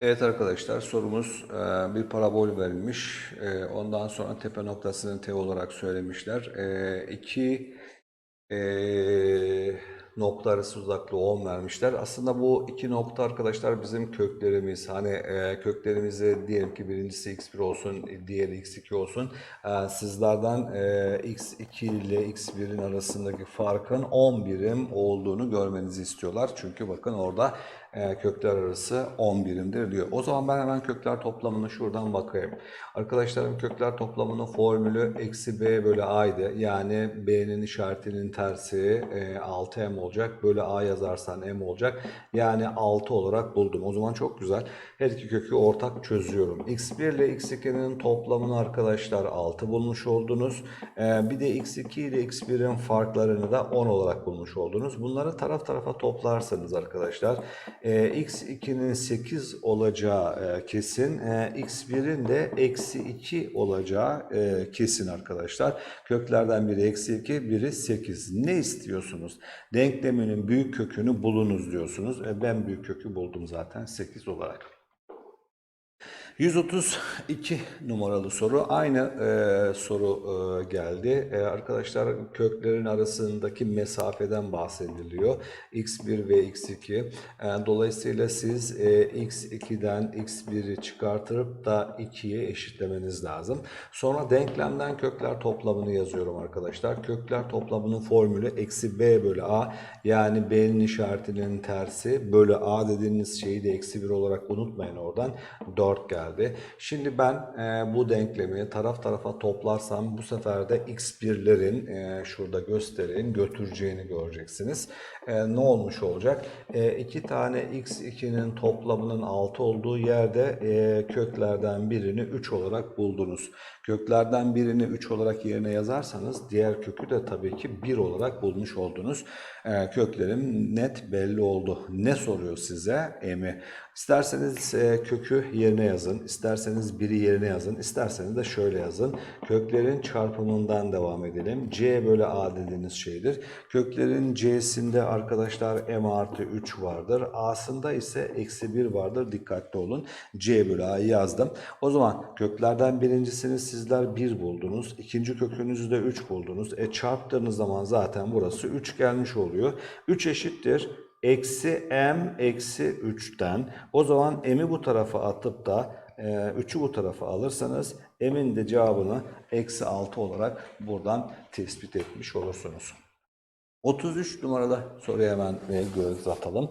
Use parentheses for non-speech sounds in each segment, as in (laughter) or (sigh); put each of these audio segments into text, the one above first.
Evet arkadaşlar sorumuz e, bir parabol verilmiş. E, Ondan sonra tepe noktasını T olarak söylemişler. E, İki nokta arası uzaklığı 10 vermişler. Aslında bu iki nokta arkadaşlar bizim köklerimiz. Hani köklerimizi diyelim ki birincisi x1 olsun, diğeri x2 olsun. Sizlerden e, x2 ile x1'in arasındaki farkın 10 birim olduğunu görmenizi istiyorlar. Çünkü bakın orada e, kökler arası 10 birimdir diyor. O zaman ben hemen kökler toplamını şuradan bakayım. Arkadaşlarım kökler toplamının formülü eksi b bölü a'ydı. Yani b'nin işaretinin tersi e, 6m olacak. Bölü a yazarsan m olacak. Yani 6 olarak buldum. O zaman çok güzel. Her iki kökü ortak çözüyorum. x1 ile x2'nin toplamını arkadaşlar 6 bulmuş oldunuz. E, bir de x2 ile x1'in farklarını da 10 olarak bulmuş oldunuz. Bunları taraf tarafa toplarsanız arkadaşlar e, x2'nin 8 olacağı e, kesin. E, x1'in de eksi 2 olacağı e, kesin arkadaşlar. Köklerden biri eksi 2, biri 8. Ne istiyorsunuz? Denkleminin büyük kökünü bulunuz diyorsunuz. E, ben büyük kökü buldum zaten 8 olarak. 132 numaralı soru. Aynı e, soru e, geldi. E, arkadaşlar köklerin arasındaki mesafeden bahsediliyor. x1 ve x2. E, dolayısıyla siz e, x2'den x1'i çıkartırıp da 2'ye eşitlemeniz lazım. Sonra denklemden kökler toplamını yazıyorum arkadaşlar. Kökler toplamının formülü eksi b bölü a. Yani b'nin işaretinin tersi bölü a dediğiniz şeyi de eksi 1 olarak unutmayın oradan. 4 geldi geldi. Şimdi ben e, bu denklemi taraf tarafa toplarsam bu sefer de x1'lerin e, şurada gösterin götüreceğini göreceksiniz. E, ne olmuş olacak? E, iki tane x2'nin toplamının 6 olduğu yerde e, köklerden birini 3 olarak buldunuz. Köklerden birini 3 olarak yerine yazarsanız diğer kökü de tabii ki 1 olarak bulmuş oldunuz. E, köklerim net belli oldu. Ne soruyor size? M'i. İsterseniz e, kökü yerine yazın, isterseniz biri yerine yazın, isterseniz de şöyle yazın. Köklerin çarpımından devam edelim. C bölü A dediğiniz şeydir. Köklerin C'sinde arkadaşlar M artı 3 vardır. A'sında ise eksi 1 vardır. Dikkatli olun. C bölü A'yı yazdım. O zaman köklerden birincisini sizler 1 buldunuz. İkinci kökünüzü de 3 buldunuz. E çarptığınız zaman zaten burası 3 gelmiş oluyor. 3 eşittir eksi m eksi 3'ten o zaman m'i bu tarafa atıp da e, 3'ü bu tarafa alırsanız m'in de cevabını eksi 6 olarak buradan tespit etmiş olursunuz. 33 numaralı soruya hemen göz atalım.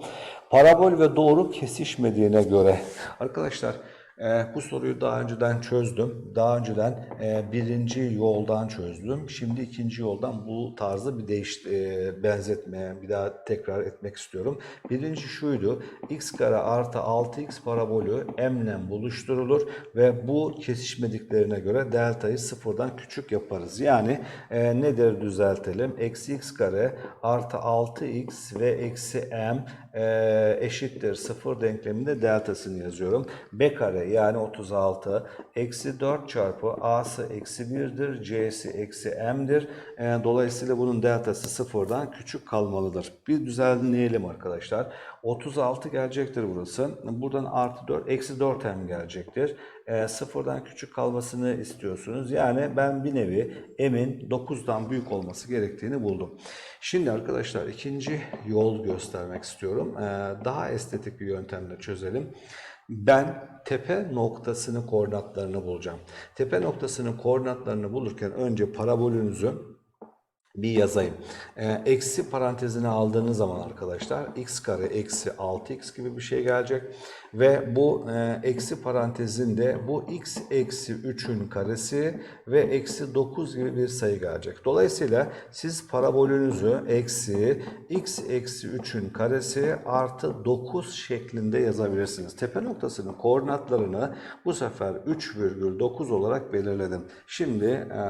Parabol ve doğru kesişmediğine göre arkadaşlar e, bu soruyu daha önceden çözdüm. Daha önceden e, birinci yoldan çözdüm. Şimdi ikinci yoldan bu tarzı bir değiş e, benzetmeye bir daha tekrar etmek istiyorum. Birinci şuydu. x kare artı 6x parabolü m ile buluşturulur ve bu kesişmediklerine göre deltayı sıfırdan küçük yaparız. Yani e, nedir düzeltelim? Eksi x kare artı 6x ve eksi m e, eşittir sıfır denkleminde deltasını yazıyorum. b kare yani 36 eksi 4 çarpı a'sı eksi 1'dir c'si eksi m'dir. E, dolayısıyla bunun deltası sıfırdan küçük kalmalıdır. Bir düzenleyelim arkadaşlar. 36 gelecektir burası. Buradan artı 4 eksi 4 m gelecektir. E, sıfırdan küçük kalmasını istiyorsunuz. Yani ben bir nevi m'in 9'dan büyük olması gerektiğini buldum. Şimdi arkadaşlar ikinci yol göstermek istiyorum. E, daha estetik bir yöntemle çözelim. Ben tepe noktasının koordinatlarını bulacağım. Tepe noktasının koordinatlarını bulurken önce parabolünüzü bir yazayım. Ee, eksi parantezine aldığınız zaman arkadaşlar x kare eksi 6x gibi bir şey gelecek. Ve bu e, eksi parantezinde bu x eksi 3'ün karesi ve eksi 9 gibi bir sayı gelecek. Dolayısıyla siz parabolünüzü eksi x eksi 3'ün karesi artı 9 şeklinde yazabilirsiniz. Tepe noktasının koordinatlarını bu sefer 3,9 olarak belirledim. Şimdi e,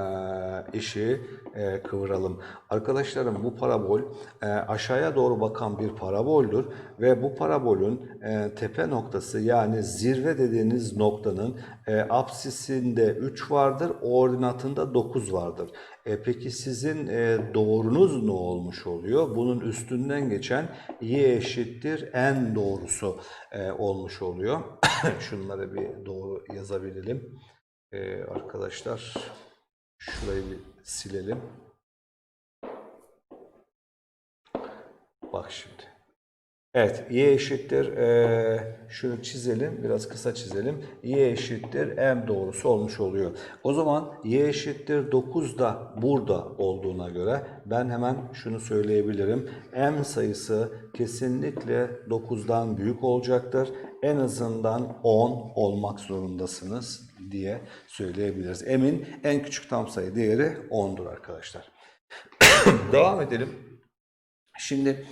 işi e, kıvıralım. Arkadaşlarım bu parabol e, aşağıya doğru bakan bir paraboldür ve bu parabolün e, tepe noktası yani zirve dediğiniz noktanın e, apsisinde 3 vardır, ordinatında 9 vardır. E, peki sizin e, doğrunuz ne olmuş oluyor? Bunun üstünden geçen y eşittir en doğrusu e, olmuş oluyor. (coughs) Şunları bir doğru yazabilelim. E, arkadaşlar şurayı bir silelim. Bak şimdi. Evet, y eşittir, eee, şunu çizelim, biraz kısa çizelim. y eşittir m doğrusu olmuş oluyor. O zaman y eşittir 9 da burada olduğuna göre ben hemen şunu söyleyebilirim. m sayısı kesinlikle 9'dan büyük olacaktır. En azından 10 olmak zorundasınız diye söyleyebiliriz. m'in en küçük tam sayı değeri 10'dur arkadaşlar. (coughs) Devam edelim. Şimdi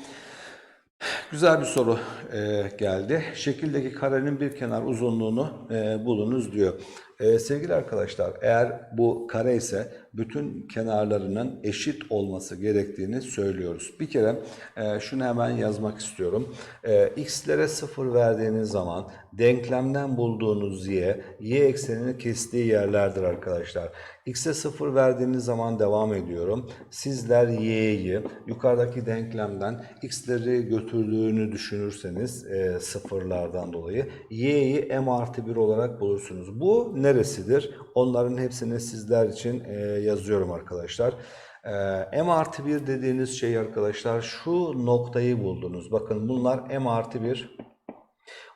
Güzel bir soru e, geldi. Şekildeki karenin bir kenar uzunluğunu e, bulunuz diyor. E, sevgili arkadaşlar eğer bu kare ise bütün kenarlarının eşit olması gerektiğini söylüyoruz. Bir kere e, şunu hemen yazmak istiyorum. E, x'lere sıfır verdiğiniz zaman denklemden bulduğunuz y, y eksenini kestiği yerlerdir arkadaşlar. x'e sıfır verdiğiniz zaman devam ediyorum. Sizler y'yi yukarıdaki denklemden x'leri götürdüğünü düşünürseniz e, sıfırlardan dolayı y'yi m artı 1 olarak bulursunuz. Bu neresidir? Onların hepsini sizler için e, yazıyorum arkadaşlar. E, m artı 1 dediğiniz şey arkadaşlar şu noktayı buldunuz. Bakın bunlar m artı 1.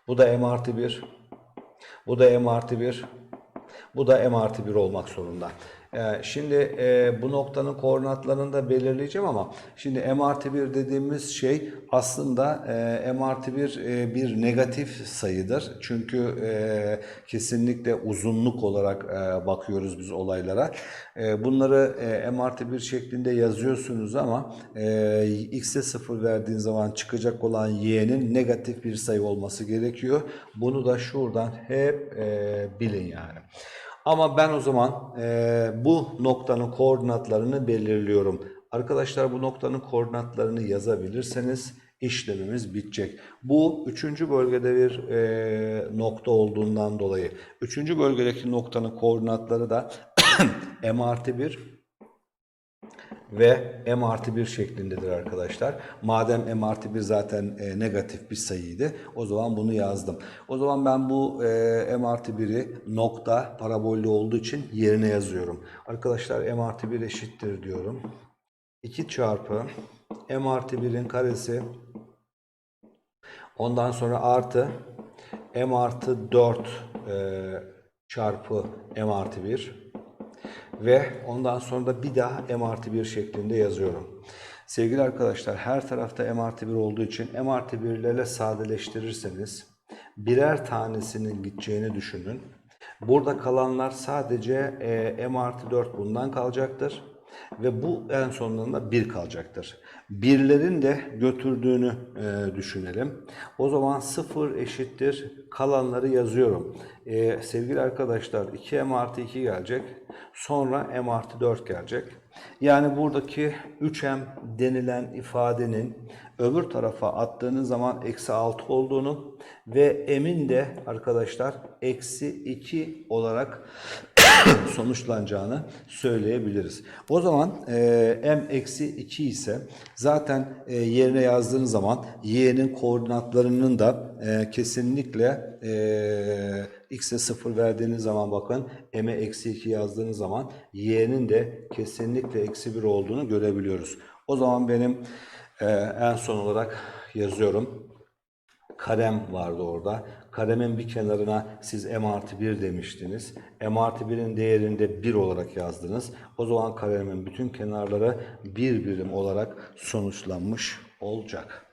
Bu da m artı 1. Bu da m artı 1. Bu da m artı 1 olmak zorunda. Ee, şimdi e, bu noktanın koordinatlarını da belirleyeceğim ama şimdi m artı 1 dediğimiz şey aslında e, m artı 1 e, bir negatif sayıdır. Çünkü kesinlikle uzunluk olarak bakıyoruz biz olaylara. Bunları m artı 1 şeklinde yazıyorsunuz ama x'e 0 verdiğin zaman çıkacak olan y'nin negatif bir sayı olması gerekiyor. Bunu da şuradan hep bilin yani. Ama ben o zaman e, bu noktanın koordinatlarını belirliyorum. Arkadaşlar bu noktanın koordinatlarını yazabilirseniz işlemimiz bitecek. Bu üçüncü bölgede bir e, nokta olduğundan dolayı. Üçüncü bölgedeki noktanın koordinatları da (clears throat) m artı 1 ve m artı 1 şeklindedir arkadaşlar. Madem m artı 1 zaten e, negatif bir sayıydı o zaman bunu yazdım. O zaman ben bu e, m artı 1'i nokta parabollü olduğu için yerine yazıyorum. Arkadaşlar m artı 1 eşittir diyorum. 2 çarpı m artı 1'in karesi ondan sonra artı m artı 4 e, çarpı m artı 1 ve ondan sonra da bir daha m artı 1 şeklinde yazıyorum. Sevgili arkadaşlar her tarafta m artı 1 olduğu için m artı 1'lerle sadeleştirirseniz birer tanesinin gideceğini düşünün. Burada kalanlar sadece e, m artı 4 bundan kalacaktır. Ve bu en sonunda 1 kalacaktır. Birlerin de götürdüğünü e, düşünelim. O zaman 0 eşittir kalanları yazıyorum. E, sevgili arkadaşlar 2m artı 2 gelecek. Sonra m artı 4 gelecek. Yani buradaki 3m denilen ifadenin öbür tarafa attığınız zaman eksi 6 olduğunu ve m'in de arkadaşlar eksi 2 olarak (coughs) sonuçlanacağını söyleyebiliriz. O zaman e, m eksi 2 ise zaten e, yerine yazdığınız zaman y'nin koordinatlarının da e, kesinlikle e, x'e 0 verdiğiniz zaman bakın m'e eksi 2 yazdığınız zaman y'nin de kesinlikle eksi 1 olduğunu görebiliyoruz. O zaman benim e, en son olarak yazıyorum karem vardı orada. Karemin bir kenarına siz m artı 1 demiştiniz. m artı 1'in değerini de 1 olarak yazdınız. O zaman karemin bütün kenarları bir birim olarak sonuçlanmış olacak.